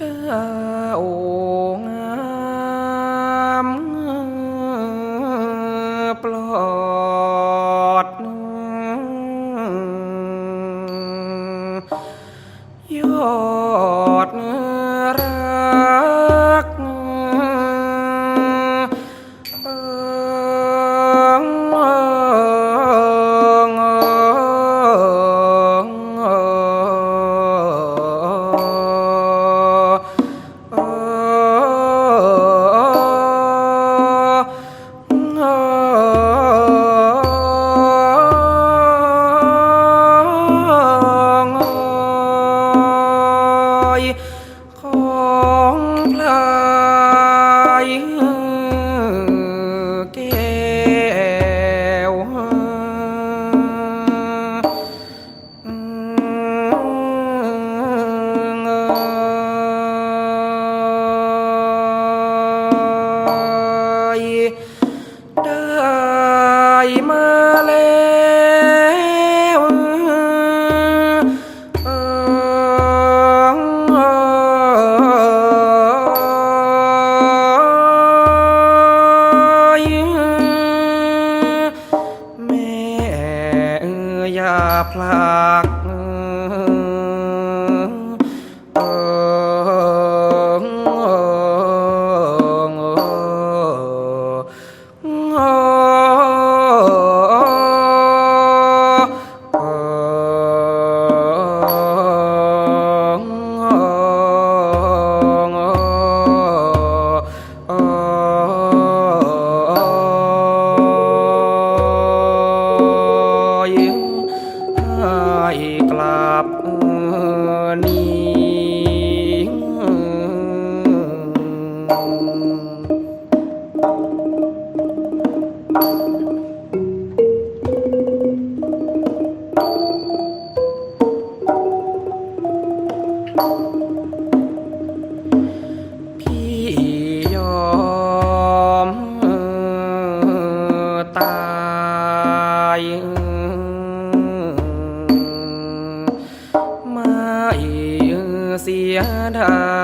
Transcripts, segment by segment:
เจ้า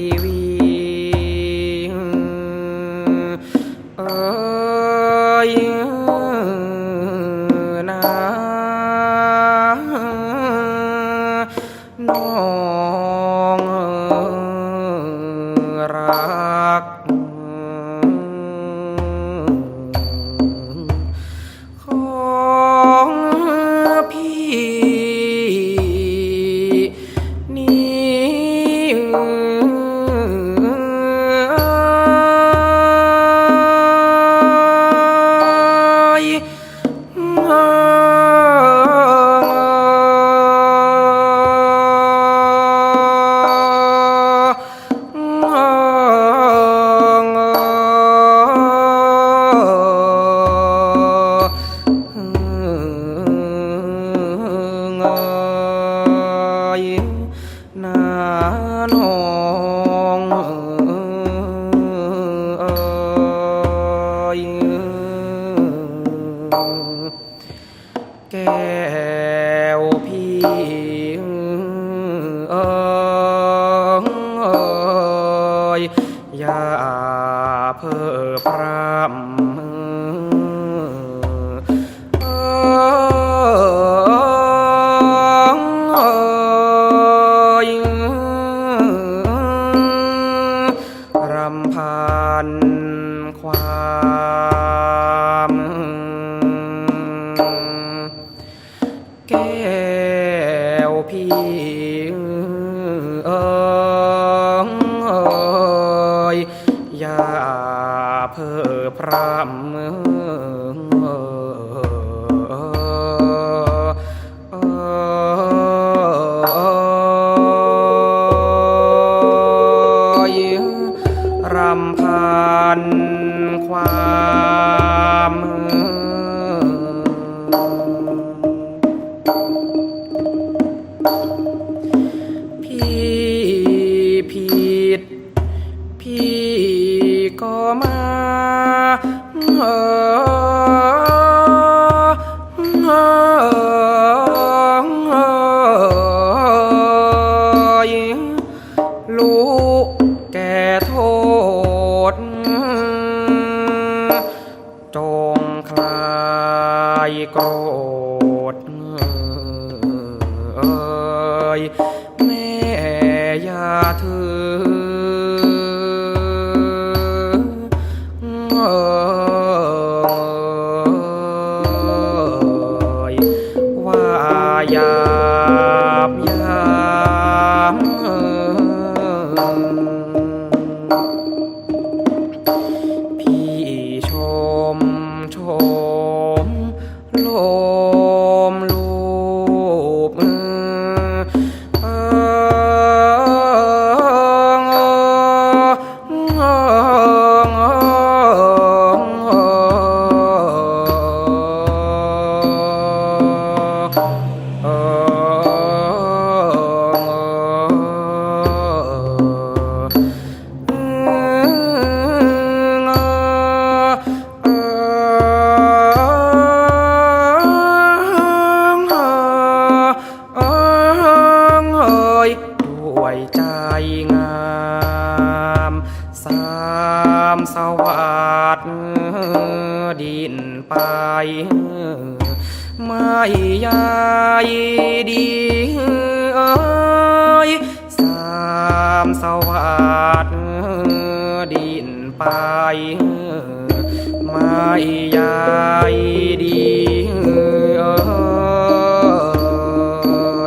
ชีวิตเอ้ยนะน้องรัก น ยอย่าเพ้อพรำเออรำพันความ พรำรำพันความพี่ผิดพี่ก็มา รู้แก่โทษ จงคลายกรามสวัสดดินไป ไม่ยายดีเอ้ยสามสวัสดดินไป ไม่ยายดีเอ้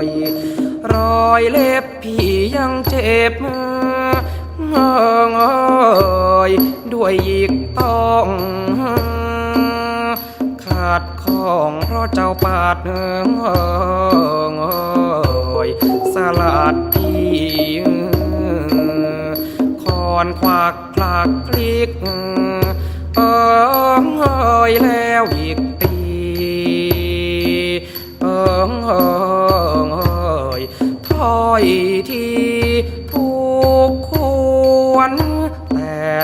ยรอยเล็บพี่ยังเจ็บ อยด้วยหยิกต้องขาดของเพราะเจ้าปาดเอยสลัดที่คอนควักคลักพลิกเอยเอยแล้วอีกตีเอิงเอิงเอยถอยที่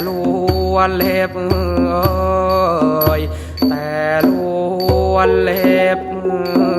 ล้วนเล็บเอยแต่ล้วนเล็บเอย